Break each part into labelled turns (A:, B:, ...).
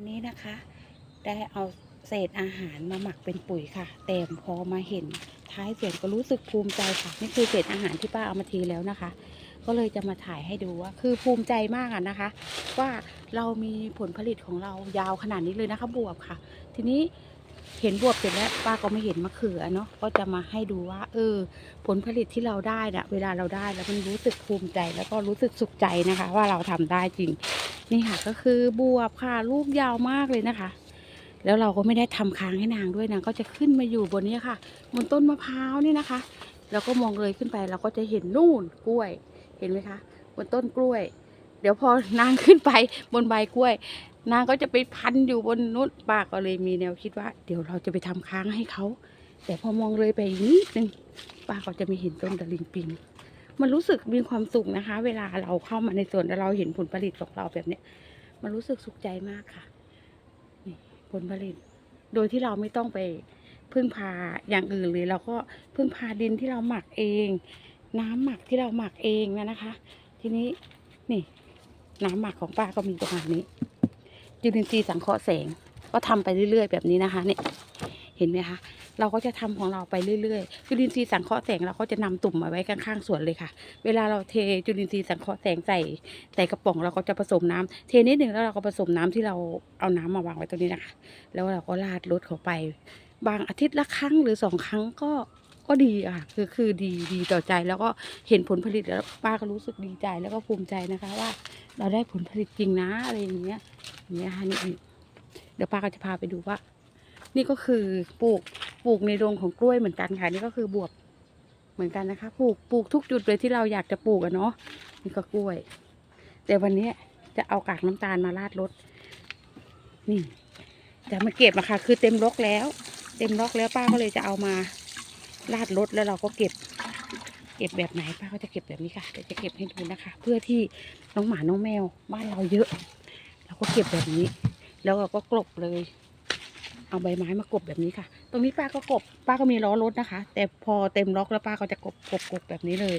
A: วันนี้นะคะ ได้เอาเศษอาหารมาหมักเป็นปุ๋ยค่ะ แต่พอมาเห็นท้ายสวนก็รู้สึกภูมิใจค่ะ นี่คือเศษอาหารที่ป้าเอามาทีแล้วนะคะ ก็เลยจะมาถ่ายให้ดูว่า คือภูมิใจมากอะนะคะ ว่าเรามีผลผลิตของเรายาวขนาดนี้เลยนะคะบวบค่ะ ทีนี้เห็นบวบเสร็จแล้วป้าก็ไม่เห็นมะเขือเนาะก็จะมาให้ดูว่า เออ ผลผลิตที่เราได้นะเวลาเราได้แล้วมันรู้สึกภูมิใจ แล้วก็รู้สึกสุขใจนะคะ ว่าเราทำได้จริง นี่ค่ะก็คือบวบค่ะลูกยาวมากเลยนะคะ แล้วเราก็ไม่ได้ทำค้างให้นางด้วยนางก็จะขึ้นมาอยู่บนนี้ค่ะบนต้นมะพร้าวนี่นะคะแล้วก็มองเลยขึ้นไปเราก็จะเห็นนู่นกล้วยเห็นไหมคะบนต้นกล้วย เดี๋ยวพอนางขึ้นไปบนใบกล้วย นางก็จะไปพันอยู่บนนุชป้าก็เลยมีแนวคิดว่า เดี๋ยวเราจะไปทำค้างให้เขาแต่พอมองเลยไปอีกนิดนึงป้าก็จะไม่เห็นต้นตะลิงปิง มันรู้สึกมีความสุขนะคะ เวลาเราเข้ามาในสวนแล้วเราเห็นผลผลิตของเราแบบเนี้ย มันรู้สึกสุขใจมากค่ะนี่ผลผลิต โดยที่เราไม่ต้องไปพึ่งพาอย่างอื่นเลยเราก็พึ่งพาดินที่เราหมักเอง น้ำหมักที่เราหมักเองนะนะคะ ทีนี้นี่ น้ำหมักของป้าก็มีประมาณนี้จุลินทรีย์สังเคราะห์แสงก็ทำไปเรื่อยๆ แบบนี้นะคะ เนี่ย เห็นไหมคะ เราก็จะทำของเราไปเรื่อยๆ จุลินทรีย์สังเคราะห์แสงเราก็จะนำตุ่มมาไว้ข้างๆสวนเลยค่ะ เวลาเราเทจุลินทรีย์สังเคราะห์แสงใส่ใส่กระป๋องเราก็จะผสมน้ำเทนิดหนึ่งแล้วเราก็ผสมน้ำที่เราเอาน้ำมาวางไว้ตรงนี้นะคะ แล้วเราก็ราดรดเข้าไป บางอาทิตย์ละครั้งหรือสองครั้งก็ก็ดีอะค่ะคือคือดีดีต่อใจแล้วก็เห็นผลผลิตแล้วป้าก็รู้สึกดีใจแล้วก็ภูมิใจนะคะว่า เราได้ผลผลิตจริงนะอะไรอย่างเงี้ยอย่างเงี้ยค่ะนี่นี่เดี๋ยวป้าก็จะพาไปดูว่า นี่ก็คือปลูกปลูกในโรงของกล้วยเหมือนกันค่ะนี่ก็คือบวบเหมือนกันนะคะปลูกปลูกทุกจุดเลยที่เราอยากจะปลูกอะเนาะนี่ก็กล้วย แต่วันนี้จะเอากากน้ำตาลมาราดรถนี่จะมาเก็บอะค่ะ คือเต็มรกแล้ว เต็มรกแล้วป้าก็เลยจะเอามาราดรถแล้วเราก็เก็บ เก็บแบบไหนป้าก็จะเก็บแบบนี้ค่ะเดี๋ยวจะเก็บให้ดูนะคะ เพื่อที่น้องหมาน้องแมว บ้านเราเยอะ เราก็เก็บแบบนี้ แล้วเราก็กลบเลย เอาใบไม้มากบแบบนี้ค่ะ ตรงนี้ป้าก็กบ ป้าก็มีล้อรถนะคะ แต่พอเต็มล็อกแล้วป้าก็จะกบกบกบแบบนี้เลย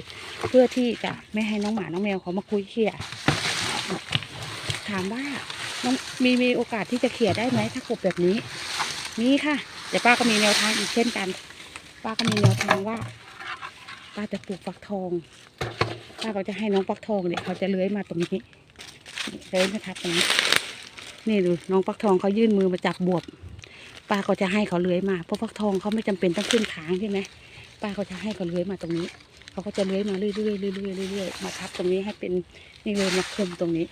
A: เพื่อที่จะไม่ให้น้องหมาน้องแมวเขามาคุยเขี่ยถามว่าน้องมีมีโอกาสที่จะเขี่ยได้ไหมถ้ากบแบบนี้ นี่ค่ะแต่ป้าก็มีแนวทางอีกเช่นกัน ป้าก็มีแนวทางว่า ป้าจะปลูกฟักทอง ป้าก็จะให้น้องฟักทองเนี่ยเขาจะเลื้อยมาตรงนี้เลื้อยมาทับตรงนี้นี่ดูน้องฟักทองเขายื่นมือมาจับบวบ ป้าก็จะให้เขาเลื้อยมาเพราะฟักทองเขาไม่จำเป็นต้องขึ้นค้างใช่ไหมป้าก็จะให้เขาเลื้อยมาตรงนี้เขาก็จะเลื้อยมาเรื่อยๆเรื่อยๆเรื่อยๆมาทับตรงนี้ให้เป็นนี่เลยมาคุมตรงนี้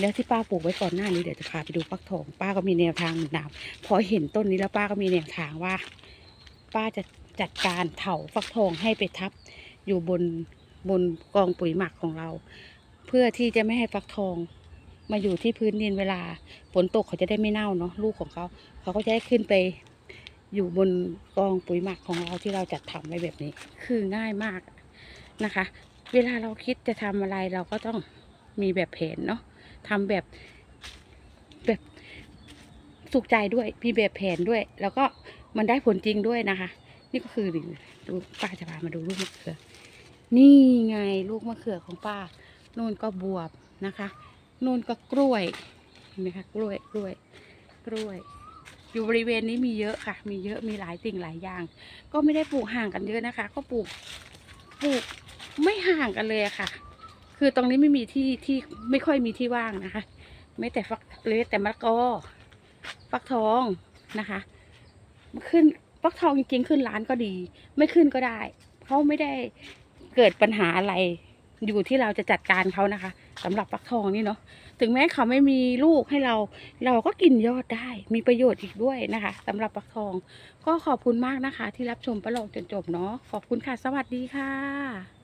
A: แล้วที่ป้าปลูกไว้ก่อนหน้านี้เดี๋ยวจะพาไปดูฟักทอง ป้าก็มีแนวทางหนกันพอเห็นต้นนี้แล้วป้าก็มีแนวทางว่า ป้าจะจัดการเถาฟักทองให้ไปทับอยู่บนบนกองปุ๋ยหมักของเรา เพื่อที่จะไม่ให้ฟักทอง มาอยู่ที่พื้นดินเวลาฝนตกเขาจะได้ไม่เน่าเนาะลูกของเขาเขาก็จะได้ขึ้นไปอยู่บนกองปุ๋ยหมักของเราที่เราจัดทำไว้แบบนี้ คือง่ายมากนะคะ เวลาเราคิดจะทำอะไรเราก็ต้องมีแบบแผนเนาะทำแบบแบบสุขใจด้วย มีแบบแผนด้วย แล้วก็มันได้ผลจริงด้วยนะคะ นี่ก็คือดูดูป้าจะพามาดูลูกมะเขือ นี่ไงลูกมะเขือของป้านู่นก็บวบนะคะ นู่นก็กล้วยเห็นไหมคะกล้วยกล้วยกล้วย อยู่บริเวณนี้มีเยอะค่ะ มีเยอะมีหลายสิ่งหลายอย่าง ก็ไม่ได้ปลูกห่างกันเยอะนะคะ ก็ปลูกปลูกไม่ห่างกันเลยค่ะ คือตรงนี้ไม่มีที่ที่ไม่ค่อยมีที่ว่างนะคะ ไม่แต่ฟักเลยแต่มะละกอฟักทองนะคะขึ้นฟักทองจริงๆขึ้นร้านก็ดี ไม่ขึ้นก็ได้เพราไม่ได้เกิดปัญหาอะไรอยู่ที่เราจะจัดการเขานะคะ สำหรับฟักทองนี่เนาะถึงแม้เขาไม่มีลูกให้เรา เราก็กินยอดได้มีประโยชน์อีกด้วยนะคะสำหรับฟักทอง ก็ขอบคุณมากนะคะ ที่รับชมประลองจนจบเนาะขอบคุณค่ะ สวัสดีค่ะ